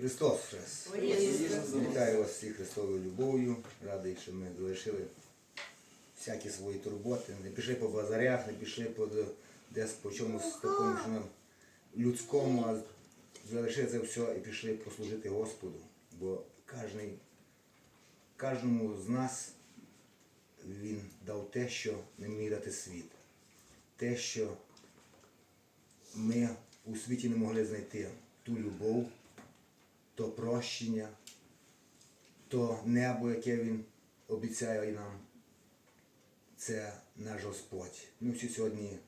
Христос Хрест. Вітаю вас всіх Христовою любов'ю. Радий, що ми залишили всякі свої турботи. Не пішли по базарях, не пішли по десь по чомусь такому що нам людському, а залишили це все і пішли послужити Господу. Бо кожний, кожному з нас він дав те, що не міг дати світ. Те, що ми у світі не могли знайти ту любов, то прощення, то небо, яке Він обіцяє нам, це наш Господь. Ми всі сьогодні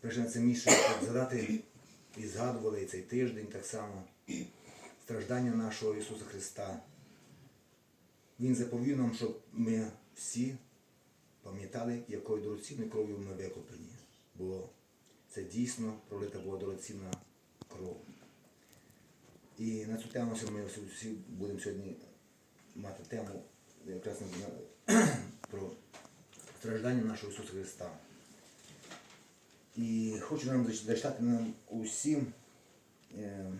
прийшли на це місце, згадати і згадували і цей тиждень так само страждання нашого Ісуса Христа. Він заповів нам, щоб ми всі пам'ятали, якою дорогоцінною кров'ю ми викуплені. Бо це дійсно пролита була дорогоцінна кров. І на цю тему ми всі, будемо сьогодні мати тему якраз про страждання нашого Ісуса Христа. І хочу нам зачитати нам усім е,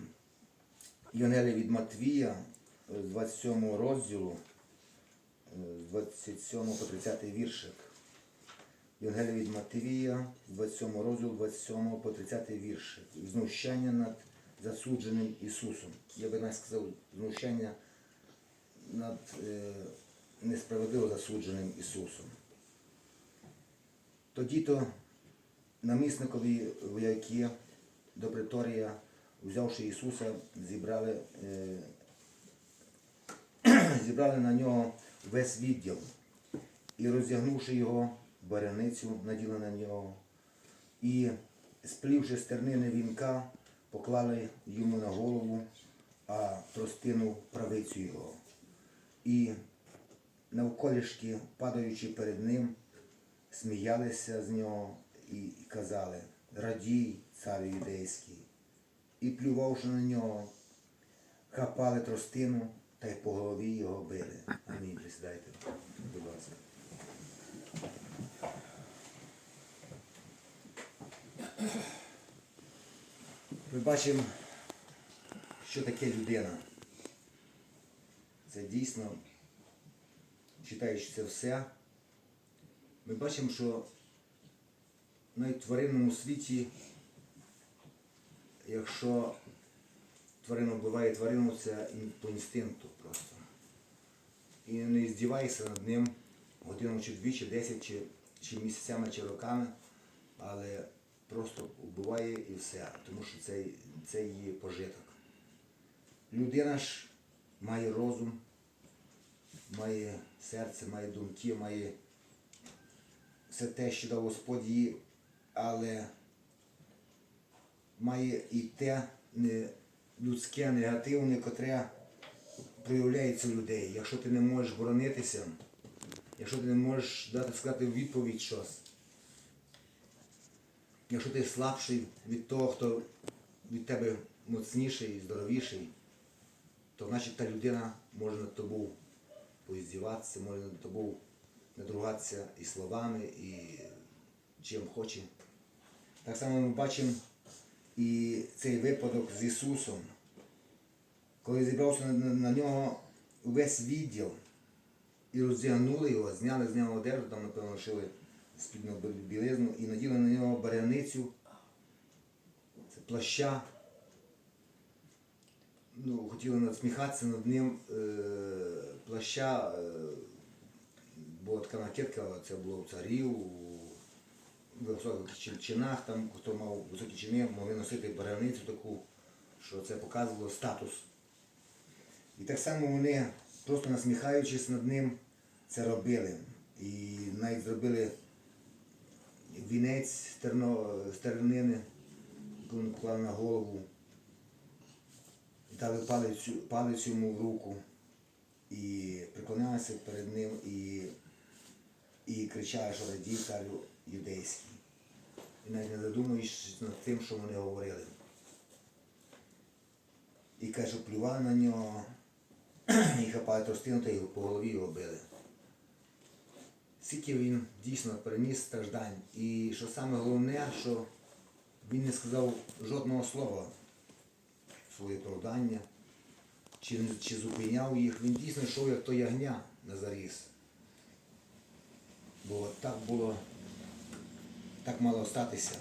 Євангелія від Матвія з 27 розділу, е, з 27 по 30 віршик. Євангелія від Матвія, 27 розділ, 27 по 30 віршик. Знущання над засудженим Ісусом. Я би навіть сказав, знущання над е, несправедливо засудженим Ісусом. Тоді то намісникові вояки до приторія, взявши Ісуса, зібрали, е, зібрали на нього весь відділ і роздягнувши його баряницю, наділи на нього, і сплівши стернини вінка, поклали йому на голову, а тростину правицю його. І навколішки, падаючи перед ним, сміялися з нього і казали Радій, царю юдейський, і плювавши на нього, хапали тростину та й по голові його били. Амінь. Присідайте, будь ласка. Ми бачимо, що таке людина. Це дійсно, читаючи це все, ми бачимо, що навіть в тваринному світі, якщо тварина вбиває тварину, це по інстинкту просто. І не здівайся над ним годину чи дві, чи десять, чи, чи місяцями, чи роками, але просто вбиває і все, тому що це, це її пожиток. Людина ж має розум, має серце, має думки, має все те, що дав Господь їй, але має і те не, людське, негативне, котре проявляється у людей. Якщо ти не можеш боронитися, якщо ти не можеш дати сказати відповідь щось, якщо ти слабший від того, хто від тебе моцніший, здоровіший, то значить та людина може над тобою поіздіватися, може над тобою надругатися і словами, і чим хоче. Так само ми бачимо і цей випадок з Ісусом, коли зібрався на, на, на нього весь відділ і роздягнули його, зняли з нього одежу, там, напевно, шили спільну білизну і наділи на нього баряницю, це плаща. Ну, хотіли насміхатися над ним е, плаща, е, була така накидка, це було у царів, у високих чин- чинах, там, хто мав високі чини, могли носити баряницю таку, що це показувало статус. І так само вони, просто насміхаючись над ним, це робили. І навіть зробили вінець з тернини, яку він клав на голову, дали палицю, палицю йому в руку і приклонялися перед ним і, і кричали, що радій царю юдейський. І навіть не задумуючись над тим, що вони говорили. І каже, плювали на нього, і хапали тростину та й по голові його били. Скільки він дійсно переніс страждань. І що саме головне, що він не сказав жодного слова своє оправдання, чи, чи зупиняв їх. Він дійсно йшов, як то ягня на заріз. Бо так було, так мало статися.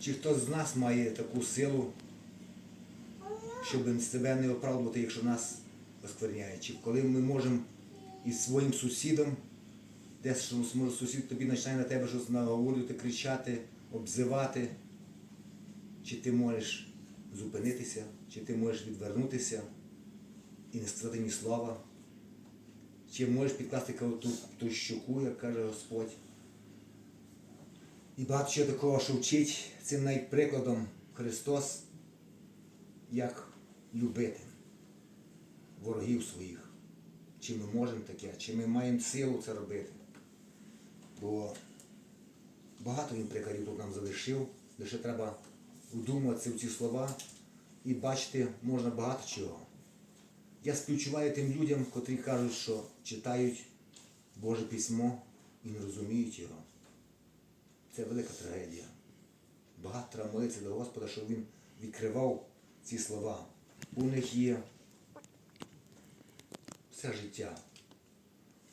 Чи хтось з нас має таку силу, щоб себе не оправдувати, якщо нас оскверняє? Чи коли ми можемо із своїм сусідом, що може сусід тобі починає на тебе щось наговорювати, кричати, обзивати, чи ти можеш зупинитися, чи ти можеш відвернутися і не сказати ні слова, чи можеш підкласти ту, ту щоку, як каже Господь. І багато чого такого, що вчить цим навіть прикладом Христос, як любити ворогів своїх. Чи ми можемо таке, чи ми маємо силу це робити. Бо багато він прикладів тут нам залишив, лише треба вдумуватися в ці слова і бачити можна багато чого. Я співчуваю тим людям, котрі кажуть, що читають Боже письмо і не розуміють його. Це велика трагедія. Багато треба молитися до Господа, щоб він відкривав ці слова. У них є все життя,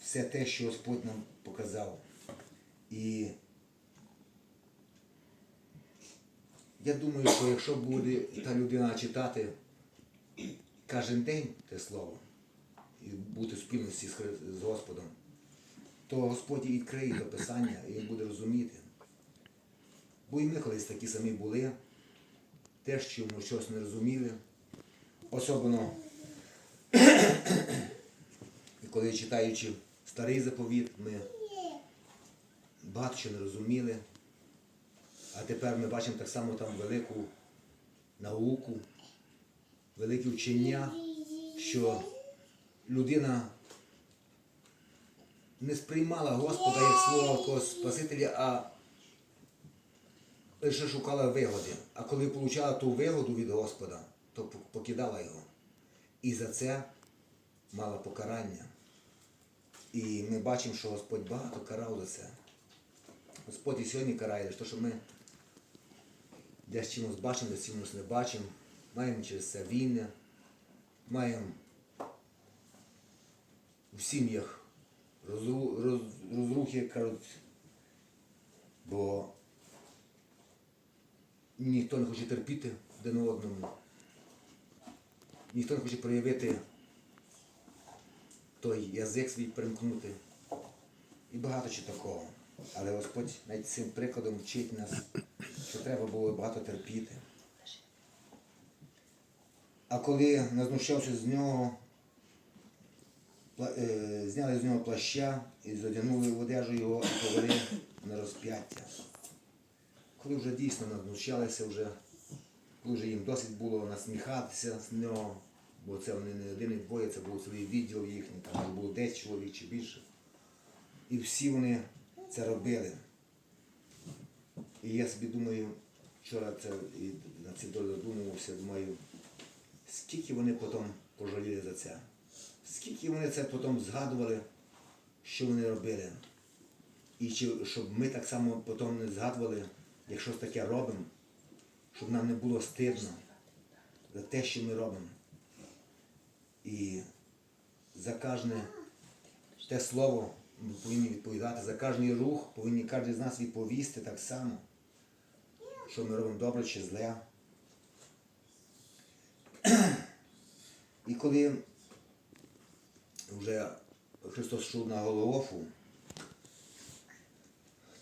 все те, що Господь нам показав. І я думаю, що якщо буде та людина читати кожен день те слово і бути в спільності з Господом, то Господь і відкриє до Писання і буде розуміти. Бо і ми колись такі самі були, теж чому щось не розуміли. Особливо, коли читаючи старий заповіт, ми багато що не розуміли. А тепер ми бачимо так само там велику науку, велике вчення, що людина не сприймала Господа як якогось Спасителя, а лише шукала вигоди. А коли отримала ту вигоду від Господа, то покидала його. І за це мала покарання. І ми бачимо, що Господь багато карав за це. Господь і сьогодні карає, що, що ми десь чимось бачимо, десь чимось не бачимо. Маємо через це війни, маємо в сім'ях розру- роз- розрухи, кажуть, бо ніхто не хоче терпіти один одному, ніхто не хоче проявити той язик свій примкнути. І багато чи такого. Але Господь навіть цим прикладом вчить нас, що треба було багато терпіти. А коли назнущався з нього, е, зняли з нього плаща і задягнули в одежу його і повели на розп'яття. Коли вже дійсно назнущалися, вже, коли вже їм досить було насміхатися з нього, бо це вони не один двоє, це був цілий відділ їхній, там було 10 чоловік чи більше. І всі вони це робили. І я собі думаю, вчора це і на це додумувався, думаю, скільки вони потім пожаліли за це. Скільки вони це потім згадували, що вони робили. І чи, щоб ми так само потім не згадували, як щось таке робимо, щоб нам не було стидно за те, що ми робимо. І за кожне те слово ми повинні відповідати, за кожний рух повинні кожен з нас відповісти так само, що ми робимо добре чи зле. І коли вже Христос йшов на Голгофу,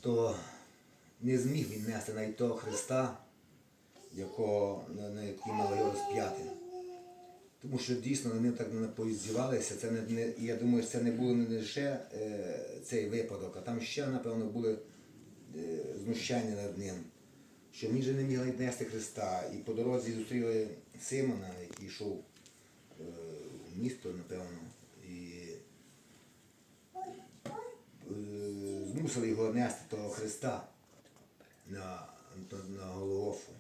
то не зміг він нести навіть того Христа, якого, на який мали його розп'яти. Тому що дійсно вони так не поіздівалися. Це не, не, я думаю, це не було не лише е, цей випадок, а там ще, напевно, були е, знущання над ним. Що він же не міг нести Христа. І по дорозі зустріли Симона, який йшов е, в місто, напевно, і е, змусили його нести того Христа на, на, на Голгофу.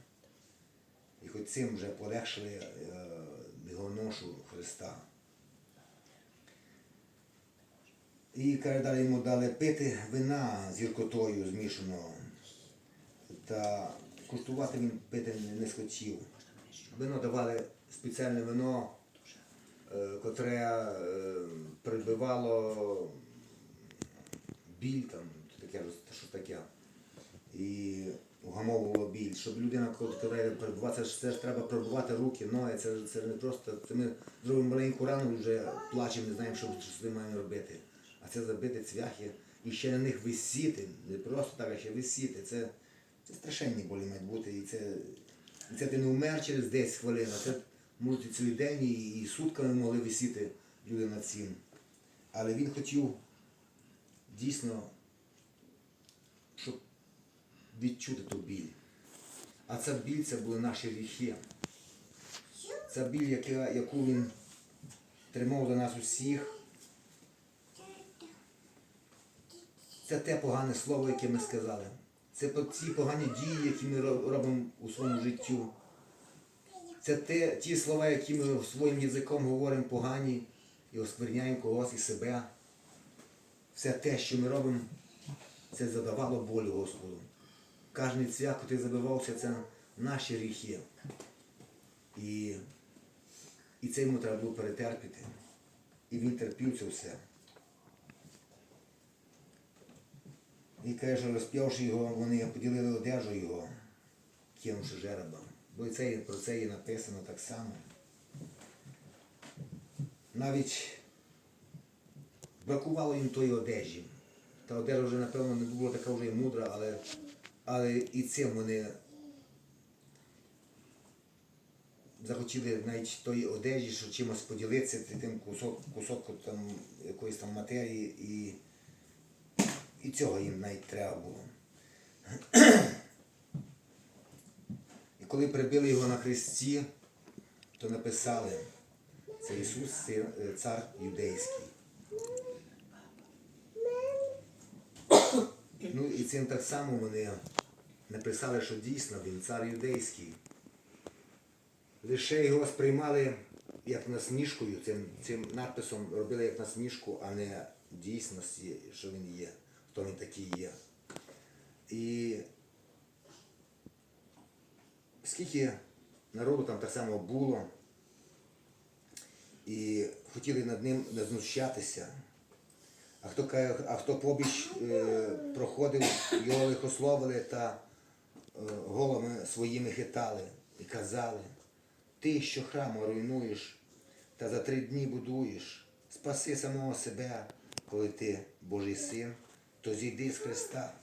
І хоч цим вже полегшили е, його ношу Христа. І каже, йому дали пити вина з гіркотою змішаного. Та куштувати він пити не- не схотів. Вино давали спеціальне вино, е, котре е, прибивало біль, там, таке, що таке. І вгамовувало біль. Щоб людина, коли коли перебуває, це ж, це ж треба пробувати руки, ноги, це, це не просто. Це ми зробимо маленьку рану, вже плачемо, не знаємо, що, з маємо робити. А це забити цвяхи і ще на них висіти, не просто так, а ще висіти. Це, це страшенні болі мають бути. І це, і це ти не вмер через 10 хвилин, а це можуть цілий день і, і сутками могли висіти люди над цим. Але він хотів дійсно, відчути ту біль. А ця біль це були наші гріхи. Ця біль, яка, яку він тримав за нас усіх. Це те погане слово, яке ми сказали. Це ці погані дії, які ми робимо у своєму життю. Це те, ті слова, які ми своїм язиком говоримо погані і оскверняємо когось і себе. Все те, що ми робимо, це задавало болю Господу. Кожний цвях, який забивався, це наші гріхи. І, і це йому треба було перетерпіти. І він терпів це все. І каже, розп'явши його, вони поділили одежу його, кинувши жереба. Бо це, про це є написано так само. Навіть бракувало їм тої одежі. Та одежа вже, напевно, не була така вже й мудра, але, але і цим вони захотіли навіть тої одежі, що чимось поділитися, тим кусок, кусок там, якоїсь там матерії, і, і цього їм навіть треба було. І коли прибили його на хресті, то написали, це Ісус, е, цар юдейський. Ну і цим так само вони написали, що дійсно він цар юдейський. Лише його сприймали як насмішкою, цим, цим надписом робили як насмішку, а не дійсності, що він є, хто він такий є. І скільки народу там так само було, і хотіли над ним знущатися. А хто, а хто побіч е, проходив, його лихословили та е, головами своїми хитали і казали, ти, що храму руйнуєш та за три дні будуєш, спаси самого себе, коли ти Божий син, то зійди з Христа.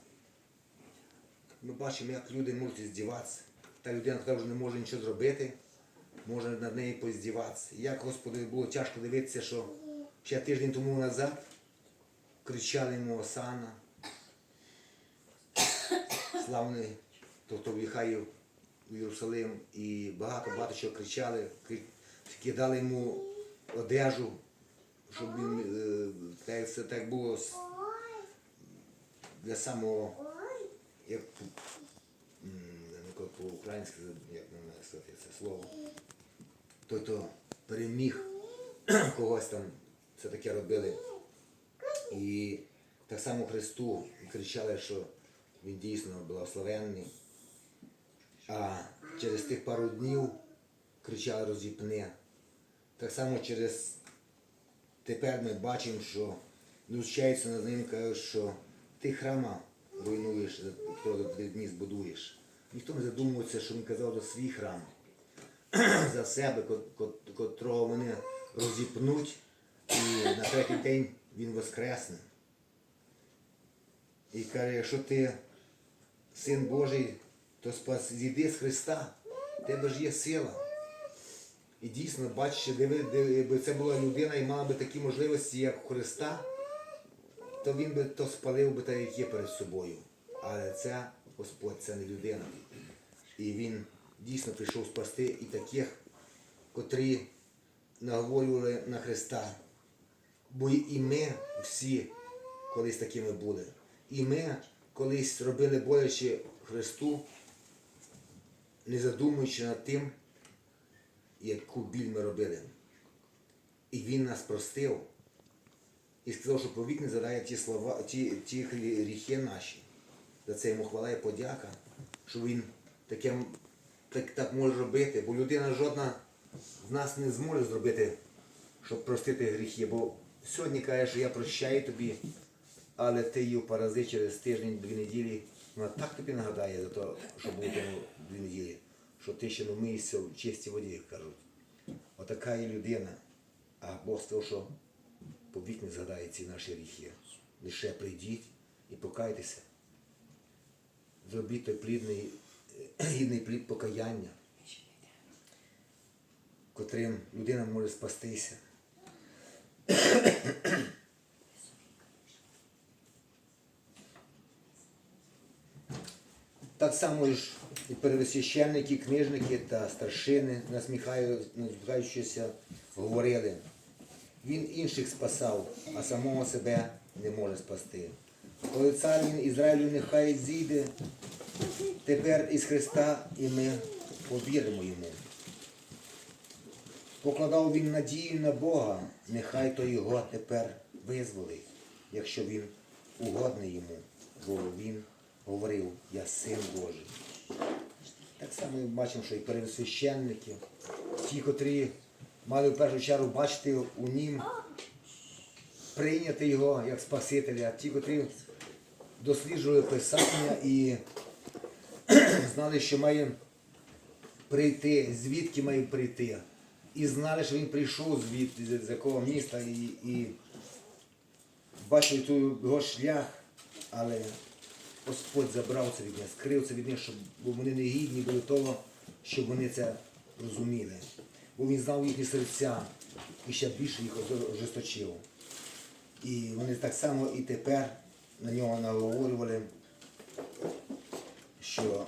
Ми бачимо, як люди можуть здіватися. Та людина, яка вже не може нічого зробити, може над нею поздіватися. Як Господи було тяжко дивитися, що ще тиждень тому назад кричали йому Осана. Славний, хто в'їхає в Єрусалим, і багато-багато чого кричали, кри- кидали йому одежу, щоб він е, так, це так було для самого, як по-українськи, як не сказати це слово. Той, хто переміг когось там, це таке робили. І так само Христу кричали, що він дійсно благословенний. А через тих пару днів кричали розіпни. Так само через тепер ми бачимо, що знущаються над ним, кажуть, що ти храма руйнуєш, хто за три дні збудуєш. Ніхто не задумується, що він казав за свій храм, за себе, ко- ко- котрого вони розіпнуть, і на третій день він воскресне. І каже, якщо ти син Божий, то спас зійди з Христа, в тебе ж є сила. І дійсно, бачиш, якби це була людина і мала би такі можливості, як у Христа, то він би то спалив би та як є перед собою. Але це Господь, це не людина. І він дійсно прийшов спасти і таких, котрі наговорювали на Христа. Бо і ми всі колись такими були. І ми колись робили боляче Христу, не задумуючи над тим, яку біль ми робили. І Він нас простив і сказав, що повік не задає ті слова, ті, ті гріхи наші. За це йому хвала і подяка, що він таке так, так може робити, бо людина жодна з нас не зможе зробити, щоб простити гріхи. Бо сьогодні каже, що я прощаю тобі, але ти її порази через тиждень, дві неділі. Вона так тобі нагадає за те, що було тому дві неділі, що ти ще не вмиєшся в чистій воді, як кажуть. Отака є людина. А Бог сказав, що повік не згадає ці наші гріхи. Лише прийдіть і покайтеся. Зробіть той плідний, е, гідний плід покаяння, котрим людина може спастися. Так само ж і первосвященники, книжники та старшини, насміхаю- насміхаючися, говорили. Він інших спасав, а самого себе не може спасти. Коли цар він Ізраїлю нехай зійде тепер із Христа, і ми повіримо йому. Покладав він надію на Бога, нехай то його тепер визволить, якщо він угодний йому, бо він говорив, я син Божий. Так само ми бачимо, що і первосвященники, ті, котрі мали в першу чергу бачити у нім, прийняти його як Спасителя, ті, котрі досліджували Писання і знали, що має прийти, звідки має прийти. І знали, що він прийшов звідти, з якого міста, і, і бачили його шлях, але Господь забрав це від них, скрив це від них, щоб бо вони не гідні були того, щоб вони це розуміли. Бо він знав їхні серця і ще більше їх ожесточив. І вони так само і тепер на нього наговорювали, що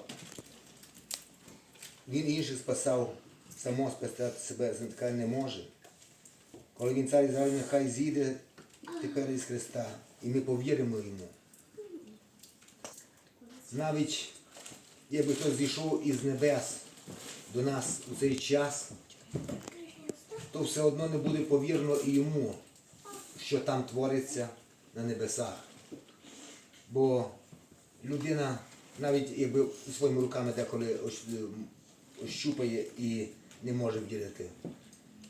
він інших спасав, само спасати себе така не може. Коли він цар Ізраїль, нехай зійде тепер із Христа, і ми повіримо йому. Навіть якби хтось зійшов із небес до нас у цей час, то все одно не буде повірно і йому, що там твориться на небесах. Бо людина навіть якби своїми руками деколи ощупає і не може вділити.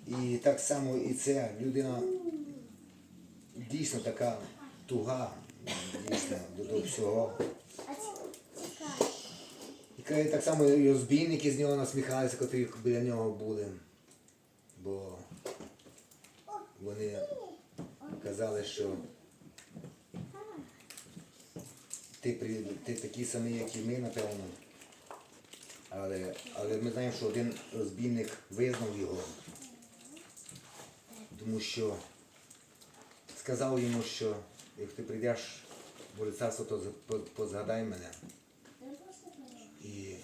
І так само і це людина дійсно така туга, дійсно до всього. І так само і розбійники з нього насміхалися, котрі біля нього були. Бо вони казали, що ти, ти такий самий, як і ми, напевно. Але, але ми знаємо, що один розбійник визнав його, тому що сказав йому, що як ти прийдеш в царство, то позгадай мене. І,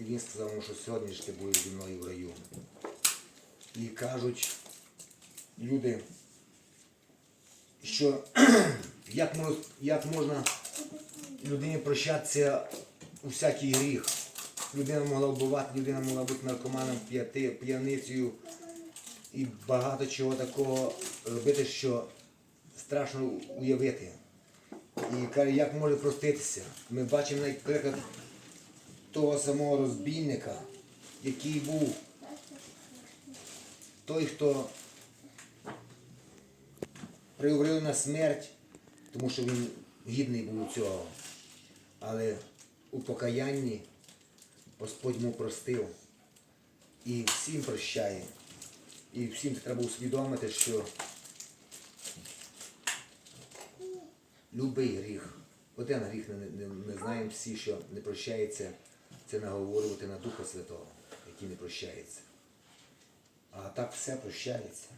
він сказав що сьогодні ж ти будеш зі мною в раю. І кажуть люди, що як, мож, як можна людині прощатися у всякий гріх. Людина могла вбивати, людина могла бути наркоманом, п'яницею і багато чого такого робити, що страшно уявити. І каже, як може проститися? Ми бачимо, наприклад, того самого розбійника, який був той, хто приговорив на смерть, тому що він гідний був цього. Але у покаянні Господь йому простив і всім прощає. І всім треба усвідомити, що любий гріх, один гріх не, знаємо всі, що не прощається, це наговорювати на Духа Святого, який не прощається. А так все прощається.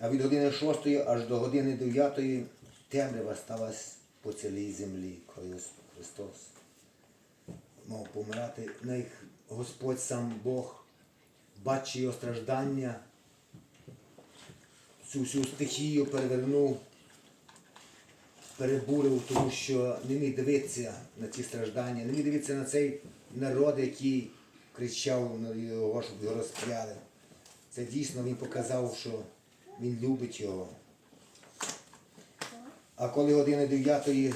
А від години шостої аж до години дев'ятої темрява сталася по цілій землі, коли Христос мав помирати. Них Господь сам Бог, бачить його страждання, цю всю стихію перевернув, перебурив, тому що не міг дивитися на ці страждання, не міг дивитися на цей народ, який кричав на його, щоб його розп'яли. Це дійсно він показав, що він любить його. А коли години дев'ятої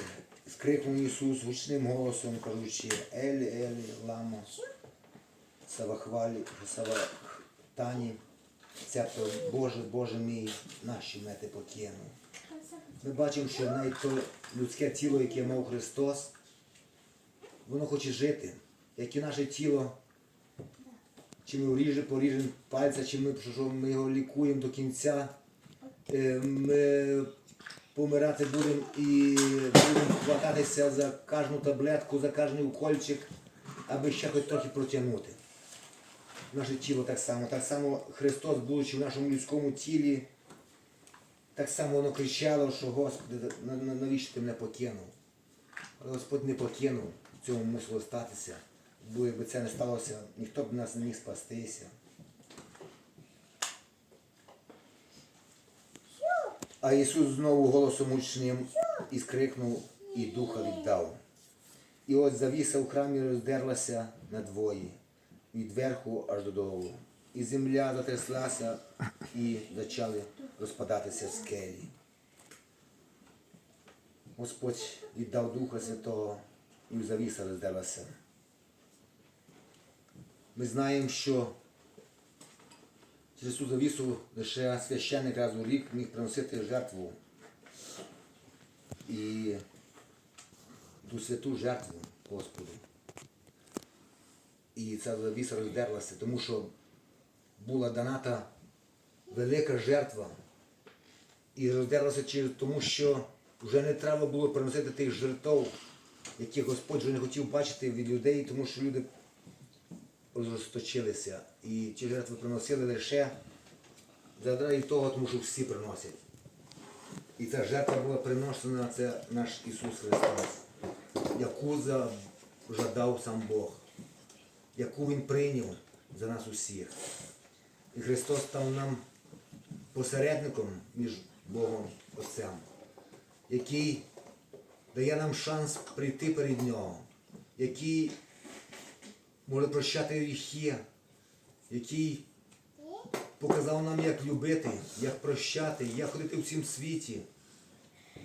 скрикнув Ісус гучним голосом, кажучи, Елі, Елі, ламо, Савахвалі, Савахтані, цебто Боже, Боже мій, наші мети покинув. Ми бачимо, що навіть то людське тіло, яке мав Христос, воно хоче жити, як і наше тіло. Чи ми вріже, поріжемо пальця, чи ми, що ми його лікуємо до кінця. Е, Ми помирати будемо і будемо хвататися за кожну таблетку, за кожний укольчик, аби ще хоч трохи протягнути. Наше тіло так само. Так само Христос, будучи в нашому людському тілі, так само воно кричало, що Господи, на- на- навіщо ти мене покинув? Але Господь не покинув, цьому мусило статися. Бо якби це не сталося, ніхто б нас не міг спастися. А Ісус знову голосом гучним і скрикнув, і духа віддав. І от завіса в храмі роздерлася надвоє, від верху аж додолу. І земля затряслася, і почали розпадатися скелі. Господь віддав Духа Святого, і завіса роздерлася. Ми знаємо, що через цю завісу лише священник раз у рік міг приносити жертву. І ту святу жертву Господу. І ця завіса роздерлася, тому що була дана та велика жертва. І роздерлася через тому, що вже не треба було приносити тих жертв, які Господь вже не хотів бачити від людей, тому що люди розточилися. І ті жертви приносили лише заради того, тому що всі приносять. І ця жертва була приношена, це наш Ісус Христос, яку зажадав сам Бог, яку Він прийняв за нас усіх. І Христос став нам посередником між Богом Отцем, який дає нам шанс прийти перед Нього, який може прощати гріхи, який показав нам, як любити, як прощати, як ходити в цім світі,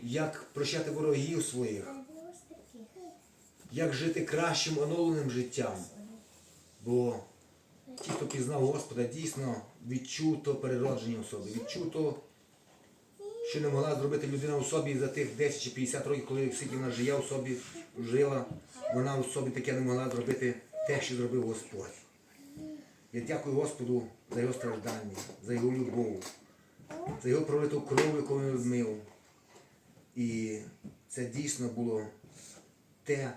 як прощати ворогів своїх, як жити кращим оновленим життям. Бо ті, хто пізнав Господа, дійсно відчув то переродження в собі, відчув то, що не могла зробити людина в собі за тих 10 чи 50 років, коли скільки вона жия в собі, жила, вона в собі таке не могла зробити те, що зробив Господь. Я дякую Господу за його страждання, за його любов, за його пролиту кров, яку він вмив. І це дійсно було те,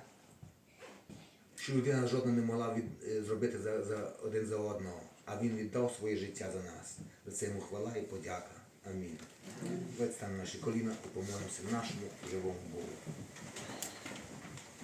що людина жодна не могла від, е, зробити за, за один за одного, а він віддав своє життя за нас. За це йому хвала і подяка. Амінь. Ведь станемо наші коліна і помолимося нашому живому Богу.